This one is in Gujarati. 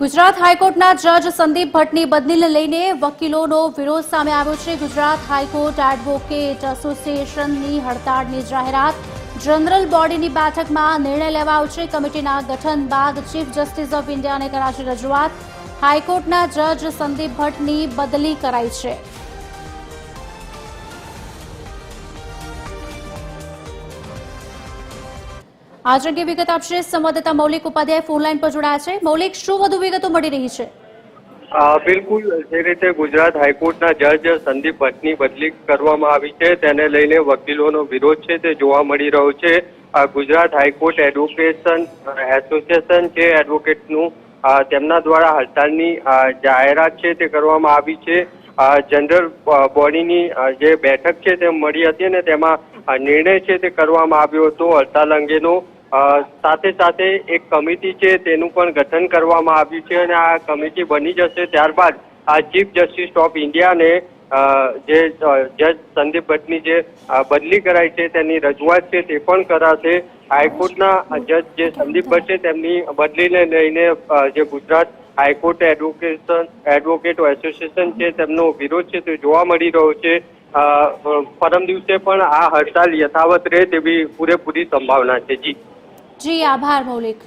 ગુજરાત હાઈકોર્ટના જજ સંદીપ ભટ્ટની બદલીને લઈને વકીલોનો વિરોધ સામે આવ્યો છે. ગુજરાત હાઈકોર્ટ એડવોકેટ એસોસિએશનની હડતાળની જાહેરાત. જનરલ બોડીની બેઠકમાં નિર્ણય લેવાયો છે. કમિટીના ગઠન બાદ ચીફ જસ્ટિસ ઓફ ઇન્ડિયાને કરાશે રજૂઆત. હાઈકોર્ટના જજ સંદીપ ભટ્ટની બદલી કરાઈ છે. આજ અંગે વિગત આપશે સંવાદદાતા મૌલિક ઉપાધ્યાય ફોનલાઈન પર જોડાયા છે. મૌલિક, શું વધુ વિગતો મળી રહી છે? બિલકુલ, જે રીતે ગુજરાત હાઈકોર્ટના જજ સંદીપ ભટ્ટની બદલી કરવામાં આવી છે, તેને લઈને વકીલોનો વિરોધ છે, તે જોવા મળી રહ્યો છે. ગુજરાત હાઈકોર્ટ એડવોકેશન એસોસિએશન છે એડવોકેટનું તેમના દ્વારા હડતાલની જાહેરાત છે, તે કરવામાં આવી છે. જનરલ બોડીની જે બેઠક છે, તે મળી હતી અને તેમાં નિર્ણય છે, તે કરવામાં આવ્યો હતો. હડતાલ અંગેનો સાથે સાથે એક કમિટી છે, તેનું પણ ગઠન કરવામાં આવ્યું છે અને આ કમિટી બની જશે ત્યારબાદ આ ચીફ જસ્ટિસ ઓફ ઇન્ડિયાને જે જજ સંદીપ ભટ્ટની જે બદલી કરાઈ છે, તેની રજૂઆત છે તે પણ કરાશે. હાઈકોર્ટના જજ જે સંદીપ ભટ્ટ છે, તેમની બદલીને લઈને જે Gujarat high court advocation, advocate association છે, તેમનો વિરોધ છે તે જોવા મળી રહ્યો છે. પરમ દિવસે પણ આ હડતાલ યથાવત રહે તેવી પૂરેપૂરી સંભાવના છે. જી. જી આભાર મૌલિક.